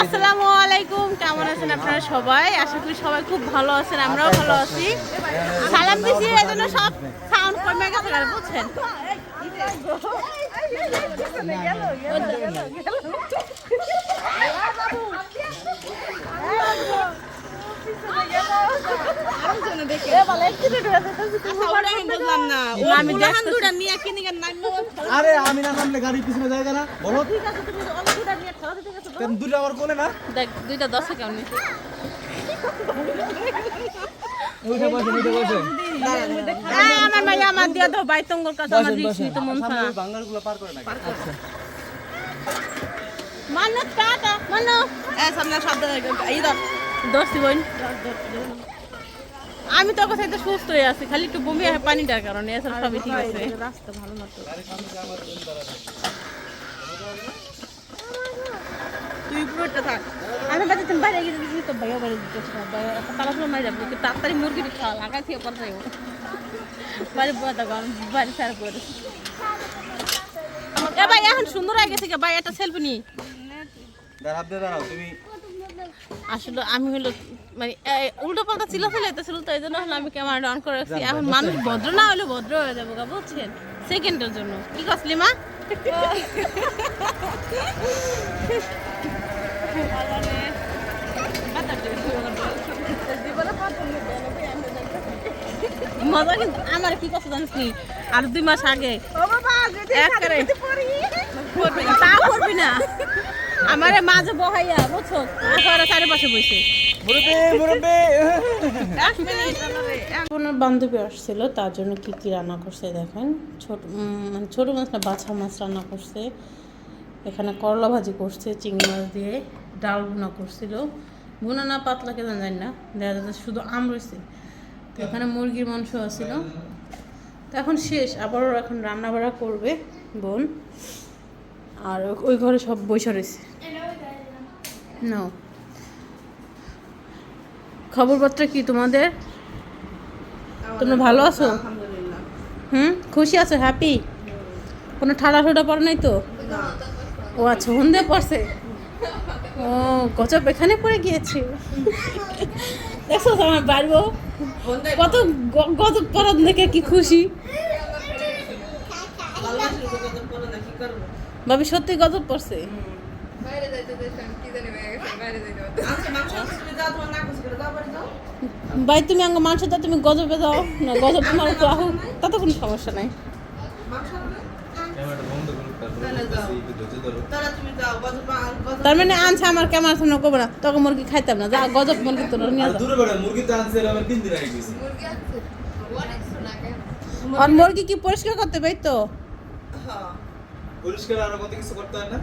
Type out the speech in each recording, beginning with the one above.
আসসালামু আলাইকুম, কেমন আছেন আপনারা সবাই? আশা করি সবাই খুব ভালো আছেন, আমরাও ভালো আছি। সালাম দিছি এই জন্য সব সাউন্ড কমে গেছে বুঝছেন? আমি আরে আমি না নামলে গাড়ি পিছনে জায়গা না। বলো। কেন দুটো আবার কোনে না? দেখ দুইটা দশে কেমন আমার ভাই আমার দিয়া দাও বাইতঙ্গর কাছে আমার দিক শুইতে মন সামনে বাঙ্গালগুলো পার করে না মান্নত কাটা মানো এ সামনে শব্দ এই দাও বোন। আমি তো কথা সুস্থ হয়ে আছি, খালি একটু বমি হয় পানিটার কারণে এসব সবই ঠিক আছে। রাস্তা ভালো না তুই পুরোটা থাক। আমি বাড়ি তুমি বাইরে গিয়ে দিচ্ছি তো বাইরে বাইরে দিতে তালা ফুলো মারি যাব তাড়াতাড়ি মুরগিটি খাওয়া, লাগাই থেকে পর যাব। বাড়ি বয়ে থাকো আমি বাড়ি সারা করে এ ভাই, এখন সুন্দর হয়ে গেছে কে? ভাই, একটা সেলফি দাঁড়াও দাঁড়াও, তুমি আসলে আমি হলো মানে উল্টো পাল্টা ছিল ফেলে ছিল তো এই জন্য হলো আমি ক্যামেরাটা অন করে রাখছি। এখন মানুষ ভদ্র না হলে ভদ্র হয়ে যাব গা বুঝছেন? সেকেন্ডের জন্য। কি কসলি মা? মজা কিন্তু আমার কি কথা জানিস নি? আর দুই মাস আগে। তা করবি না। আমারে মাঝে বহাইয়া বুঝছ? ঘরে চারিপাশে বসে মুরব্বি মুরব্বি। বান্ধবী আসছিল তার জন্য কি কি রান্না করছে দেখেন। ছোট মানে ছোট মাছ না বাছা মাছ রান্না করছে। এখানে করলা ভাজি করছে চিংড়ি মাছ দিয়ে ডাল ভুনা করছিল। ভুনা না পাতলা কেন জানি না দেখা যাচ্ছে শুধু আম রয়েছে। তো এখানে মুরগির মাংস আছিল। তো এখন শেষ আবারও এখন রান্না বাড়া করবে বোন। আর ওই ঘরে সব বসে রয়েছে। নাও খবরপত্র কি তোমাদের? তোমরা ভালো আছো? হুম? খুশি আছো? হ্যাপি কোনো ঠাড়া ঠোটা পড়ে নাই তো? ও আচ্ছা হন্দে পড়ছে। ও গজব এখানে পড়ে গিয়েছে। দেখছ আমার বাড়বো কত গজব পড়ার দেখে কি খুশি। ভাবি সত্যি গজব পড়ছে হয়ে পারতাম। ভাই তুমি আঙ্গ মাংস দাও তুমি গজবে দাও না গজব তোমার উপর আহ তাতে কোনো সমস্যা নাই। ধরো। তার মানে আনছে আমার কেমন সামনে করব না তখন মুরগি খাইতাম না যা গজব মুরগি তোর নিয়ে আর যাও মুরগি তো আনছে আমার তিন দিন আগে গেছে। মুরগি আছে অনেক শোনা কেন? আর মুরগি কি পরিষ্কার করতে পাই তো পরিষ্কার আরও কত কিছু করতে হয় না?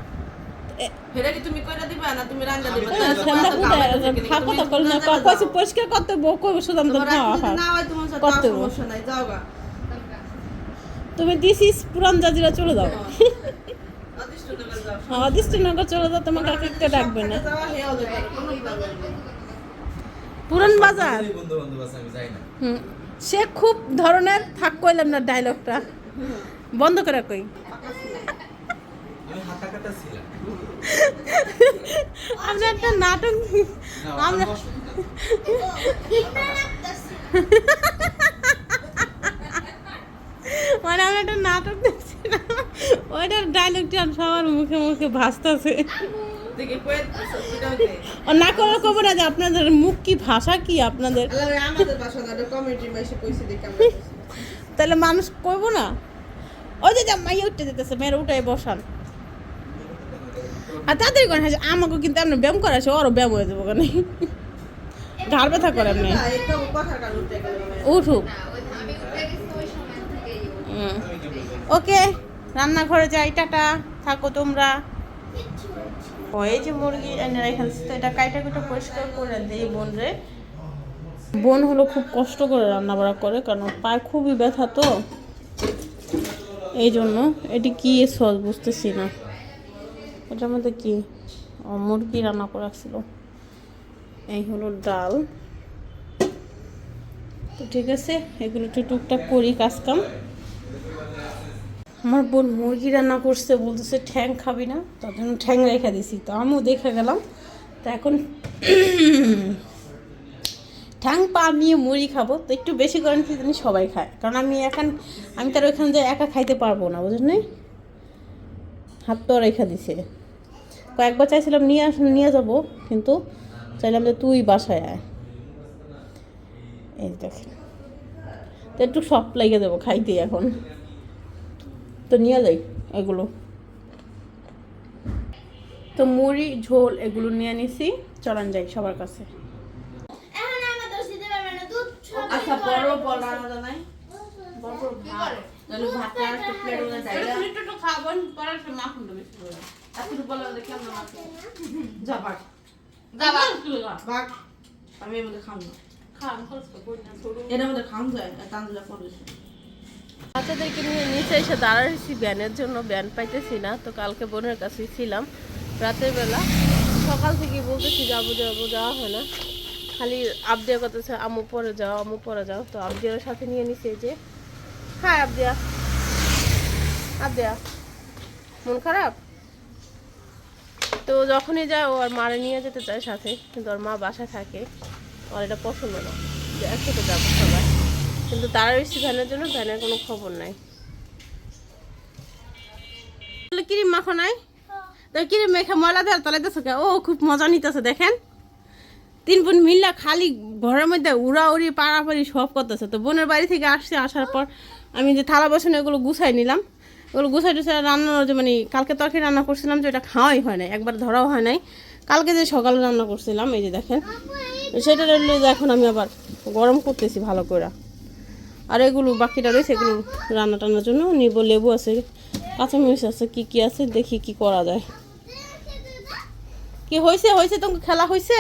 তুমি কইরা দিবা না তুমি রান্না দিবা। আমি তো ঠান্ডা ফুটে থাকো তো করো না কইছি পরিষ্কার করতে বউ কই শুধাম তো তোমার খাওয়া রাখতে না হয় করতে সমস্যা নাই যাও গা। তুমি দিছিস পুরান জাজিরা চলে যাও। অদিষ্ট নগর যাও অদিষ্টনগর চলে যাও ডাকবে না। পুরান বাজার? বন্ধু বান্ধব আছে আমি যাই না। হুম সে খুব ধরনের থাক কইলাম না ডায়লগটা বন্ধ করে কই আমি হাতা কাটা ছিলাম আমরা একটা নাটক আমরা মানে আমরা একটা নাটক দেখছিলাম। ওইটার ডায়লগটা সবার মুখে মুখে ভাসতেছে। না করে না যে আপনাদের মুখ কি ভাষা কি আপনাদের? তাহলে মানুষ কইব না? ওই যে মাইয়া উঠতে যেতেছে মেয়ের উঠাই বসান। আর তাড়াতাড়ি করে হাসে? আমাকে কিন্তু আপনি ব্যায়াম করাছে ওরও ব্যায়াম হয়ে যাব কেন? ঘাড় ব্যথা করে আপনি কার উঠুক। ওকে রান্নাঘরে যাই টাটা। থাকো তোমরা। এই যে মুরগি এনে রেখেছি তো এটা কাইটা কুটা পরিষ্কার করে দিই বোন রে। বোন হলো খুব কষ্ট করে রান্না বাড়া করে কারণ পায়ে খুবই ব্যথা তো। এই জন্য এটি কি সস বুঝতেছি না। এটার মধ্যে কি? মুরগি রান্না করে রাখছিল। এই হলো ডাল। তো ঠিক আছে, এগুলো একটু টুকটাক করি কাজ কাম আমার বোন মুরগি রান্না করছে, বলতেছে ঠ্যাং খাবি না। তার জন্য ঠ্যাং রেখে দিছি। তো আমিও দেখে গেলাম। তো এখন ঠ্যাং পা নিয়ে মুড়ি খাব। তো একটু বেশি করে নিতে জানি সবাই খায়। কারণ আমি এখন, আমি তার ওইখানে যে একা খাইতে পারব না, বুঝলেন হাত তো রেখা দিছে। কয়েকবার চাইছিলাম নিয়ে আস নিয়ে যাব কিন্তু চাইলাম যে তুই বাসায় আয়। এই দেখেন। তো একটু সব লেগে দেবো খাইতে এখন। তো নিয়ে যাই এগুলো। তো মুড়ি ঝোল এগুলো নিয়ে নিছি চলান যাই সবার কাছে। এখন আমাদের দিতে পারবে না দুধ সব আচ্ছা বড় বড় বড় বড় ভাত। তাহলে ভাত আর একটা প্লেট মধ্যে ডাইলা একটু খাবেন পরে মাখন বেশি বলা যা আমি এর মধ্যে না। বাচ্চাদেরকে নিয়ে নিচে এসে দাঁড়াইছি ব্যানের জন্য ব্যান পাইতেছি না তো কালকে বোনের কাছেই ছিলাম। রাতের বেলা সকাল থেকে বলতেছি যাব যাব যাওয়া হয় না। খালি আবদিয়া করতেছে আমু পরে যাও আমু পরে যাও। তো আবদিয়ার সাথে নিয়ে নিছে এই যে। হ্যাঁ আবদিয়া আবদিয়া মন খারাপ? তো যখনই যায় ও আর মারে নিয়ে যেতে চায় সাথে। কিন্তু ওর মা বাসায় থাকে। ওর এটা পছন্দ না যে একসাথে যাব সবাই। কিন্তু তারা বেশি ভ্যানের জন্য ধ্যানের কোনো খবর নাই। কিরিম মাখো নাই তো কিরিম মেখে ময়লা দেওয়ার তলে দেছো কে? ও খুব মজা নিতেছে দেখেন। তিন বোন মিল্লা খালি ঘরের মধ্যে উড়া উড়ি পাড়াপাড়ি সব করতেছে। তো বোনের বাড়ি থেকে আসছে আসার পর আমি যে থালা বাসন এগুলো গুছাই নিলাম। ওগুলো গুছাই টুছাই রান্না মানে কালকে তরকারি রান্না করছিলাম যে ওটা খাওয়াই হয় নাই, একবার ধরাও হয় নাই। কালকে যে সকালে রান্না করছিলাম, এই যে দেখেন, সেটা এখন আমি আবার গরম করতেছি ভালো করে। আর এগুলো বাকিটা রয়েছে, এগুলো রান্না টান্নার জন্য নিব, লেবু আছে, কাঁচামরিচ আছে, কি কি আছে, দেখি কি করা যায়। কি হয়েছে হয়েছে তোমাকে খেলা হয়েছে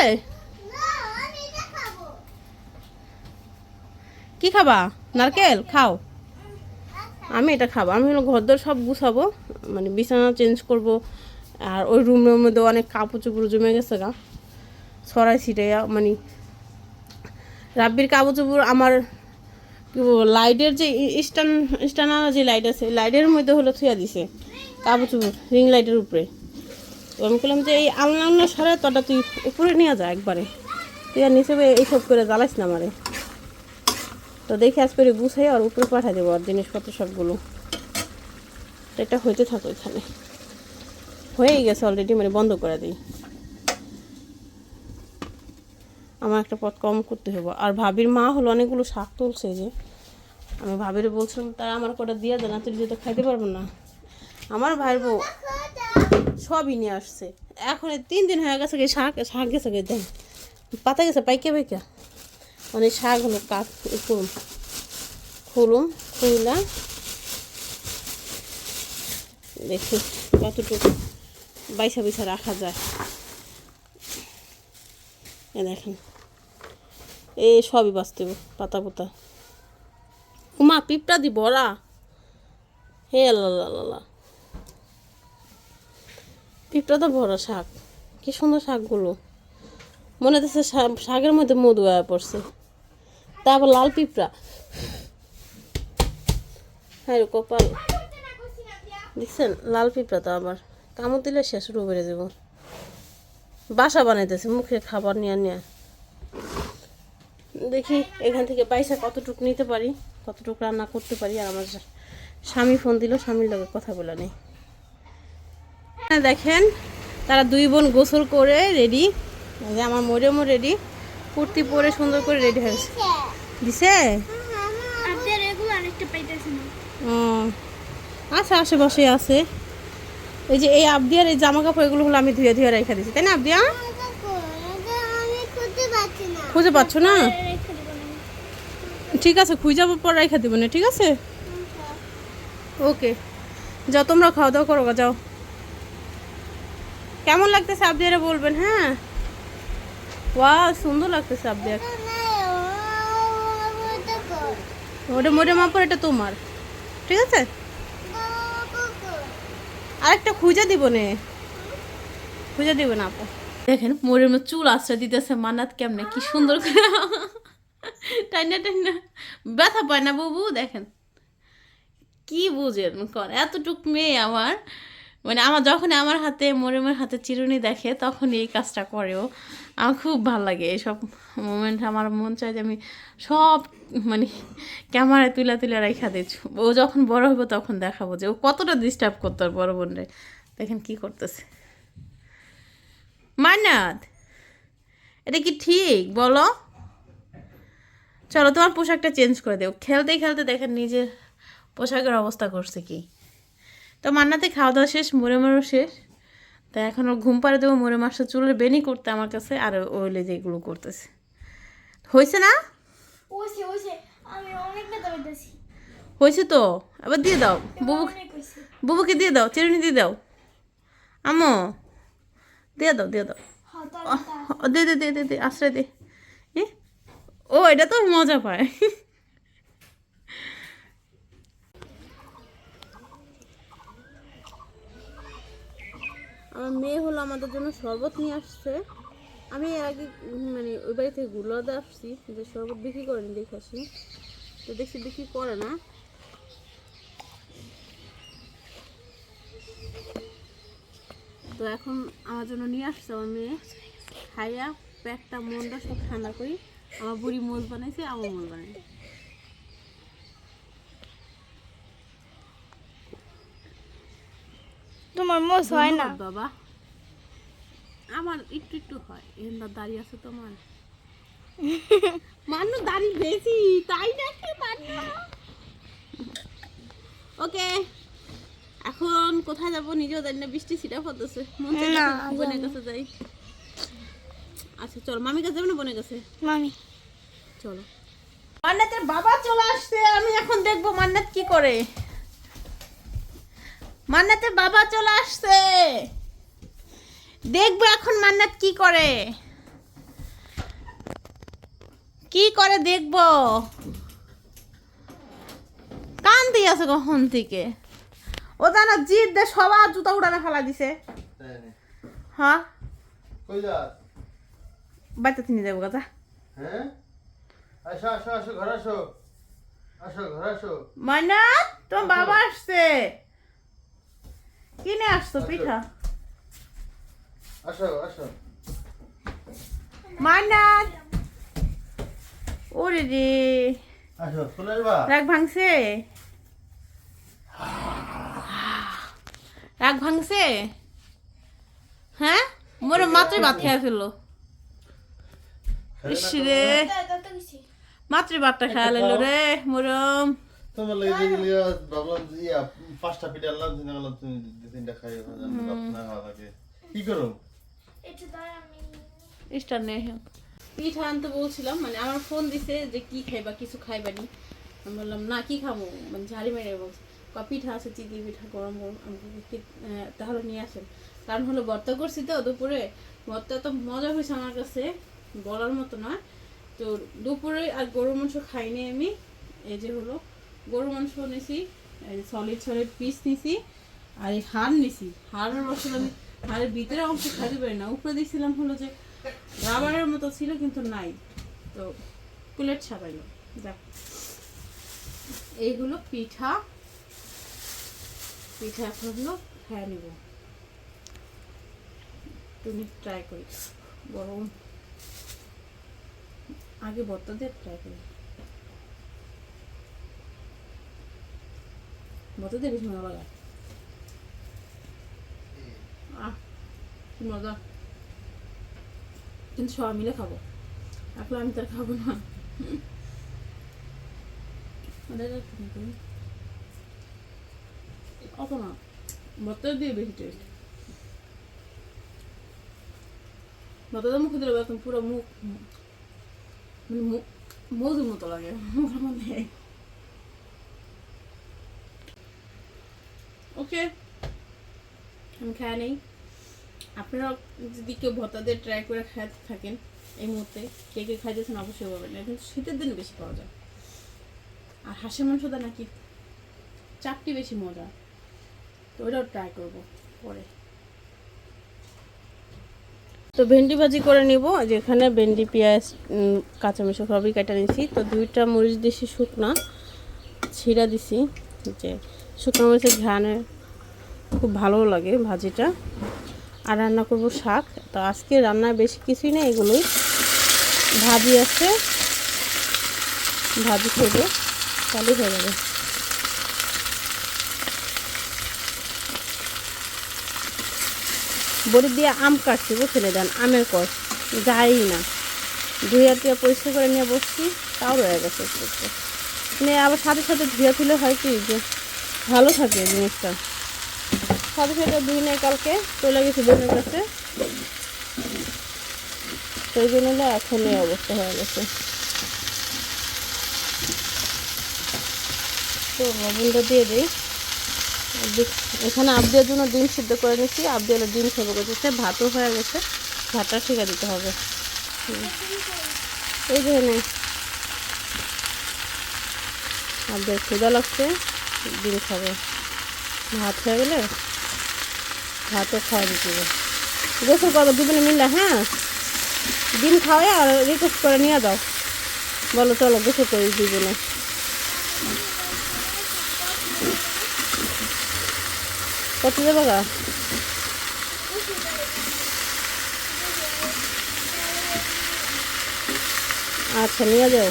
কি খাবা? নারকেল? খাও। আমি এটা খাব। আমি হলো ঘর সব গুছাবো মানে বিছানা চেঞ্জ করব, আর ওই রুমের মধ্যে অনেক কাপড় চোপড় জমে গেছে গা। ছড়াই ছিটাইয়া মানে রাব্বির কাপড় চোপড় আমার, কি বলব লাইটের যে স্ট্যান্ড স্ট্যান্ড যে লাইট আছে লাইটের মধ্যে হলো থুয়া দিছে কাপড় চোপড় রিং লাইটের উপরে। তো আমি বললাম যে এই আলনা আলনা সরে তোটা তুই উপরে নিয়ে যা একবারে। তুই আর নিচে এইসব করে জ্বালাইস না আমারে। তো দেখে আজ করে গুছাই আর উপরে পাঠিয়ে দেবো আর জিনিসপত্র সবগুলো। এটা হইতে থাকো এখানে হয়েই গেছে অলরেডি মানে বন্ধ করে দিই। আমার একটা পথ কম করতে হবে আর ভাবির মা হলো অনেকগুলো শাক তুলছে যে। আমি ভাবির বলছিলাম, তারা আমার কটা দিয়ে দেন তুই যেতে খাইতে পারব না। আমার ভাইয়ের বউ সবই নিয়ে আসছে। এখন তিন দিন হয়ে গেছে শাক শাক গেছে দেন? পাতা গেছে, পাইকা পাইকা? মানে শাক হলো কাক করুন খুলুম খুইলা দেখি কতটুকু বাইসা বাইসা রাখা যায়। এ দেখেন এই সবই বাঁচতে পাতা পোতা। উমা, পিঁপড়া দি বড়া। হে আল্লাহ পিঁপড়া তো বড় শাক, কি সুন্দর শাকগুলো। মনে হচ্ছে শাকের মধ্যে মধু আয়া পড়ছে। তারপর লাল পিঁপড়া। হ্যাঁ কপাল। দেখছেন লাল পিঁপড়া তো আবার। কামড় দিলে শেষ শুরু দেবো বাসা বানাইতেছে মুখে খাবার নিয়ে নিয়ে। দেখি এখান থেকে পয়সা কতটুকু নিতে পারি কতটুকু রান্না করতে পারি আর আমার স্বামী ফোন দিল স্বামীর লগে কথা বলে নেই। হ্যাঁ, দেখেন তারা দুই বোন গোসল করে রেডি। আমার মরিয়মও রেডি। কুর্তি পরে সুন্দর করে রেডি হয়েছে। দিছে? আচ্ছা আশেপাশে আছে। এই যে এই আবদিয়ার এই জামা কাপড় এগুলো হলো আমি ধুয়ে ধুয়ে রেখে দিচ্ছি তাই না আবদিয়া? খুঁজে পাচ্ছি না? ঠিক আছে খুঁজে যাব পর রেখে দেবো না ঠিক আছে? ওকে যাও তোমরা খাওয়া দাওয়া করো যাও। কেমন লাগতেছে আবদিয়ারা বলবেন হ্যাঁ? ওয়া সুন্দর লাগতেছে আবদিয়া ওটা মোটে মাপর, এটা তোমার। ঠিক আছে? আরেকটা খুঁজে দিব নে। খুঁজে দিব না, আপু। দেখেন মধ্যে চুল আশ্রয় দিতেছে মানাত কেমনে, কি সুন্দর করে। টাইনা টাইনা ব্যথা পায় না, বাবু, দেখেন। কি বুঝেন কর এতটুক মেয়ে আমার। মানে আমার যখন আমার হাতে মরিমের হাতে চিরুনি দেখে তখন এই কাজটা করেও আমার খুব ভালো লাগে এইসব মোমেন্ট আমার মন চায় যে আমি সব মানে ক্যামেরায় তুলে তুলে রেখা দিচ্ছি ও যখন বড় হব তখন দেখাবো যে ও কতটা ডিস্টার্ব করতো আর বড় বোনরে। দেখেন কি করতেছে। মান্নাত, এটা কি ঠিক? বলো। চলো, তোমার পোশাকটা চেঞ্জ করে দেও। খেলতে খেলতে দেখেন নিজের পোশাকের অবস্থা করছে কি। তো মান্নাতে খাওয়া দাওয়া শেষ, মরে মরে শেষ। তা এখন ওর ঘুম পাড়ে দেবো মরে মাসে চুলের বেনি করতে আমার কাছে আর ওইলে যে এগুলো করতেছে। হয়েছে না? হয়েছে তো? আবার দিয়ে দাও। বুবু বুবুকে দিয়ে দাও চিরুনি দিয়ে দাও। আমো দিয়ে দাও দিয়ে দাও। হ্যাঁ ও, দে দে দে দে দে আশ্রয় দে? ও এটা তো মজা পায়। আমার মেয়ে হলো আমাদের জন্য শরবত নিয়ে আসছে। আমি এর আগে মানে ওই বাড়ি থেকে গুলোতে আসছি, যে শরবত বিক্রি করেনি দেখে আসি। তো দেখছি বিক্রি করে না। তো এখন আমার জন্য নিয়ে আসছে আমার মেয়ে। খাইয়া পেটটা মনটা সব ঠান্ডা করি। আমার বুড়ি মোজ বানাইছে আমার মোজ বানাই তোমার মোস হয় না। বাবা। আমার একটু একটু হয়। এখানটা দাঁড়িয়ে আছে তোমার। মান্য দাড়ি বেশি তাই নাকি মান্য ওকে এখন কোথায় যাব? নিজেও জানি না বৃষ্টি ছিটা পড়তেছে। মন না, বোনের কাছে যাই। আচ্ছা চলো মামির কাছে যাব না বোনের কাছে? মামি। চলো। মান্নাতের বাবা চলে আসছে আমি এখন দেখব মান্নাত কি করে। মান্নাতের বাবা চলে আসছে। দেখব এখন মান্নাত কি করে। কি করে দেখব। কান দিয়ে আছে কখন থেকে। ও জানা জিদ দে সবার জুতা উড়ানে ফেলা দিছে। হ্যাঁ। কই যা বাচ্চা তিনি যাব কথা হ্যাঁ? আসো আসো আসো ঘর আসো। আসো ঘর আসো। মান্নাত তোমার বাবা আসছে। কিনে আসছো পিঠা? আসো আসো। মান্নাত! ওরে রে। আসো আসবা? রাগ ভাঙছে? রাগ ভাঙছে? হ্যাঁ? মোরে মাত্র ভাত খেয়ে ফেলল। ইস রে। মাত্র ভাতটা খেয়ে লাইলো রে মোরম। তোমার লাগে ভাবলাম পাঁচটা পিঠা আনলাম চিন্তা করলাম তুমি তিনটা খাই না খাওয়া থাকে। কি করো? স্টার নেই। পিঠা আনতে বলছিলাম মানে আমার ফোন দিছে যে কি খাইবা কিছু খাইবা নি। আমি বললাম না কি খাব? মানে ঝাড়ি মেরে বলছে পিঠা আছে চিতি পিঠা গরম গরম তাহলে নিয়ে আসেন। কারণ হলো ভর্তা করছি তো দুপুরে। ভর্তা তো মজা হয়েছে আমার কাছে বলার মতো না। তো দুপুরে আর গরু মাংস খাইনি আমি। এই যে হলো গরু মাংস সলিড সলিড পিস নিছি আর এই হাড় নিছি। হাড়ের বসলে আমি হাড়ের ভিতরে অংশ খাইতে পারি না। উপরে দিয়েছিলাম হলো যে রাবারের মতো ছিল কিন্তু নাই। তো প্লেট সারাইলো যাক। এইগুলো পিঠা। পিঠা এখন হলো খেয়ে নিব। তুমি ট্রাই করি। গরম। আগে দিয়ে ট্রাই করি। বেশি মজা লাগে। আহ মজা। কিন্তু সবাই মিলে খাব। আমি তার খাব না? অত না। দিয়ে বেশি টেস্ট ভর্তা মুখে দিলে মুখ মানে মধুর মতো লাগে। মুখের মধ্যে। ওকে আমি নেই। আপনারা যদি কেউ ভর্তা দিয়ে ট্রাই করে খাইতে থাকেন এই মুহূর্তে, কে কে খাইতেছেন অবশ্যই বলবেন এটা কিন্তু শীতের দিনে বেশি পাওয়া যায়। আর হাঁসের মাংসটা নাকি? চাপটি বেশি মজা। তো ওটাও ট্রাই করব পরে। তো ভেন্ডি ভাজি করে নিব যেখানে ভেন্ডি, পেঁয়াজ কাঁচামরিচ সবই কাটা নিয়েছি। তো দুইটা মরিচ দিছি, শুকনা ছিঁড়া দিছি, যে শুকনো মরিচের ঘ্রাণে খুব ভালো লাগে ভাজিটা। আর রান্না করব শাক। তো আজকে রান্না বেশি কিছুই নেই, এগুলোই। ভাজি আছে। ভাজি খেয়ে তাহলেই হয়ে যাবে বড়ি দিয়ে আম কাটছি বুঝতে দেন আমের কষ। যাই না। ধুয়ে টুয়ে পরিষ্কার করে নিয়ে বসছি, তাও রয়ে গেছে মানে আবার সাথে সাথে ধুয়ে তুলে হয় কি যে ভালো থাকে জিনিসটা। সাথে সাথে ধুই নেই কালকে চলে গেছি বোনের কাছে। সেই জন্য এখন এই অবস্থা হয়ে গেছে। তো লবণটা দিয়ে দিই। এখানে আবদিয়ার জন্য ডিম সিদ্ধ করে নিচ্ছি আবদিয়ালে ডিম সেবো করতেছে ভাতও হয়ে গেছে। ভাতটা শিখে দিতে হবে। এই যে নে আবদিয়ার ক্ষুদা লাগছে, ডিম খাবে। ভাত হয়ে গেলে ভাতও খাওয়া দিতে হবে গোসল করব দুজনে মিললে হ্যাঁ ডিম খাওয়াই আর রিকোয়েস্ট করে নিয়ে যাও বলো চলো গোসল করি দুজনে কত দেবো গা আচ্ছা নিয়ে যাও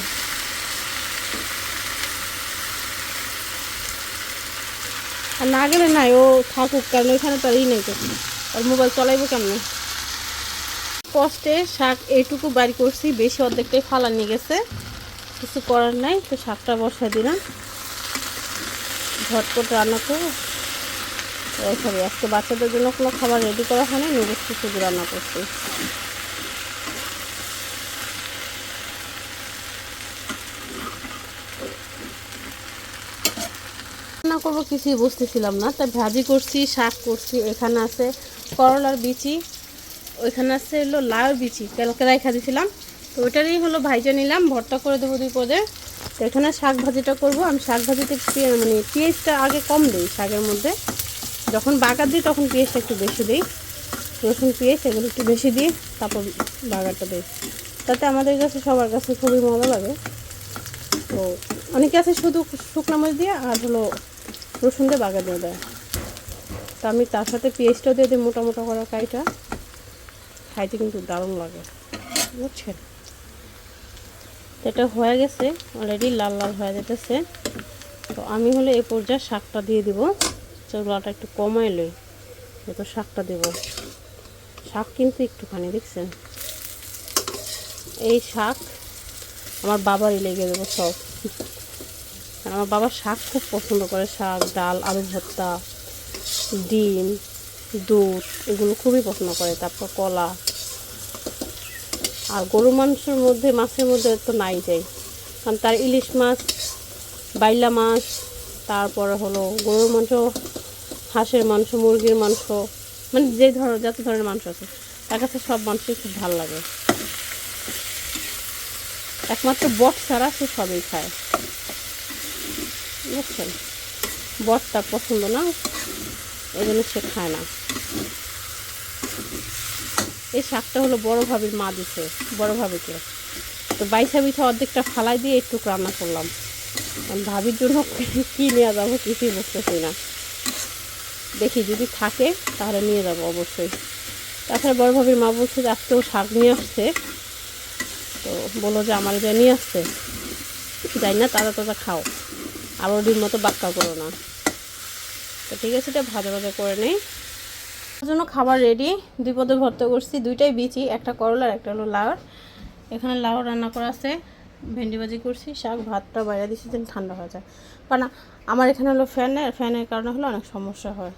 আর না গেলে নাই, ও থাকুক, কারণ ওইখানে তো আর ই নেই আর মোবাইল চলাইবো কেমনে? কষ্টে শাক এইটুকু বাড়ি করছি, বেশি অর্ধেকটাই ফালা নিয়ে গেছে। কিছু করার নাই, তো শাকটা বসাই দিলাম। ঝটপট রান্না করব। সরি, আজকে বাচ্চাদের জন্য কোনো খাবার রেডি করা হয়নি নিজস্ব শুধু রান্না করছি। রান্না করব কিছুই বুঝতেছিলাম না। তাই ভাজি করছি, শাক করছি এখানে আছে করলার বিচি, ওইখানে আছে হলো লাউ বিচি, কালকে রাখা দিয়েছিলাম তো ওইটারই হলো ভাইজা নিলাম, ভর্তা করে দেবো দুই পদে। তো এখানে শাক ভাজিটা করব। আমি শাক ভাজিতে মানে পেঁয়াজটা আগে কম দিই শাকের মধ্যে। যখন বাগার দিই তখন পেঁয়াজটা একটু বেশি দিই। রসুন, পেঁয়াজ এগুলো একটু বেশি দিই তারপর বাগারটা দিই। তাতে আমাদের কাছে, সবার কাছে খুবই মজা লাগে। তো অনেকে আছে শুধু শুকনো মরিচ দিয়ে আর হলো রসুন দিয়ে বাগার দিয়ে দেয়। তো আমি তার সাথে পেঁয়াজটাও দিয়ে দিই মোটা মোটা করা কাইটা। খাইতে কিন্তু দারুণ লাগে, বুঝছেন? এটা হয়ে গেছে অলরেডি লাল লাল হয়ে যেতেছে। তো আমি হলে এই পর্যায়ে শাকটা দিয়ে দিব। চুলাটা একটু কমাই লই তো শাকটা দেব। শাক কিন্তু একটুখানি, দেখছেন? এই শাক আমার বাবারই লেগে দেবো সব। কারণ আমার বাবা শাক খুব পছন্দ করে, শাক, ডাল, আলু ভর্তা, ডিম, দুধ, এগুলো খুবই পছন্দ করে, তারপর কলা। আর গরু মাংসের মধ্যে, মাছের মধ্যে তো নাই যাই কারণ তার ইলিশ মাছ, বাইলা মাছ, তারপরে হলো গরুর মাংস, হাঁসের মাংস, মুরগির মাংস মানে যে ধর, যত ধরনের মাংস আছে, তার কাছে সব মাংসই খুব ভালো লাগে। একমাত্র বট ছাড়া সে সবই খায়। বুঝছেন বট তার পছন্দ না, এই জন্য সে খায় না। এই শাকটা হলো বড় ভাবির মা দিছে, বড় ভাবিকে। তো বাইসা বিছা অর্ধেকটা ফালাই দিয়ে একটু রান্না করলাম। ভাবির জন্য কী নিয়ে যাব কিছুই বুঝতেছি না। দেখি যদি থাকে, তাহলে নিয়ে যাব অবশ্যই। তাছাড়া বড় ভাবির মা বলছে যে আজকেও শাক নিয়ে আসছে। তো বলো যে আমার যা নিয়ে আসছে, যাই না, তাজা তাজা খাও। আবার ডিম মতো বাক্কা করো না। তো ঠিক আছে, এটা ভাজা ভাজা করে নেই। জন্য খাবার রেডি দুই পদে ভর্তা করছি, দুইটাই বিচি, একটা করলার একটা হলো লাউর এখানে লাউ রান্না করা আছে, ভেন্ডি ভাজি করছি, শাক, ভাতটা বাইরে দিচ্ছি যেন ঠান্ডা হয়ে যায়। কারণ আমার এখানে হলো ফ্যানের ফ্যানের কারণে হলো অনেক সমস্যা হয়।